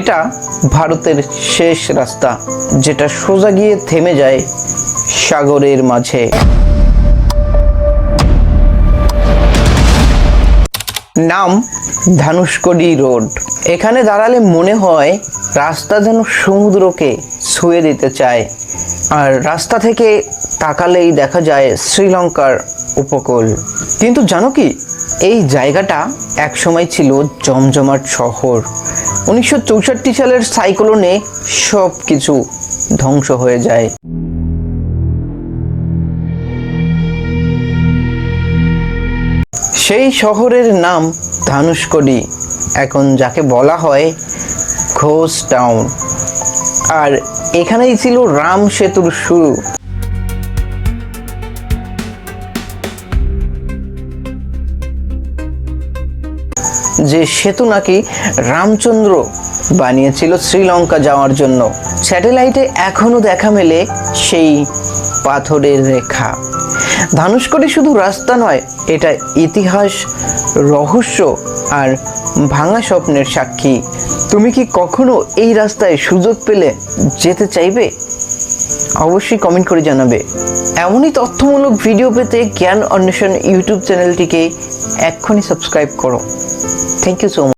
এটা ভারতের শেষ রাস্তা, যেটা সোজা গিয়ে থেমে যায় সাগরের মাঝে। নাম ধানুষকোডি রোড। এখানে দাঁড়ালে মনে হয় রাস্তা যেন সমুদ্রকে ছুঁয়ে দিতে চায়, আর রাস্তা থেকে তাকালেই দেখা যায় শ্রীলঙ্কার উপকূল। কিন্তু জানো কি? এই জায়গাটা একসময় ছিল জমজমাট শহর। উনিশশো চৌষট্টি সালের সাইক্লোনে সব কিছু ধ্বংস হয়ে যায়। সেই শহরের নাম ধানুষকোডি এখন যাকে বলা হয় ঘোষ টাউন। আর এখানেই ছিল রাম সেতুর শুরু। যে সেতু নাকি রামচন্দ্র বানিয়েছিল শ্রীলঙ্কা যাওয়ার জন্য। স্যাটেলাইটে এখনও দেখা মেলে সেই পাথরের রেখা। ধানুষকোটি শুধু রাস্তা নয়, এটা ইতিহাস, রহস্য আর ভাঙা স্বপ্নের সাক্ষী। তুমি কি কখনো এই রাস্তায় সুযোগ পেলে যেতে চাইবে? অবশ্যই কমেন্ট করে জানাবে। এমনই তথ্যমূলক ভিডিও পেতে জ্ঞান অন্বেষণ ইউটিউব চ্যানেলটিকে এক্ষুনি সাবস্ক্রাইব করো। Thank you so much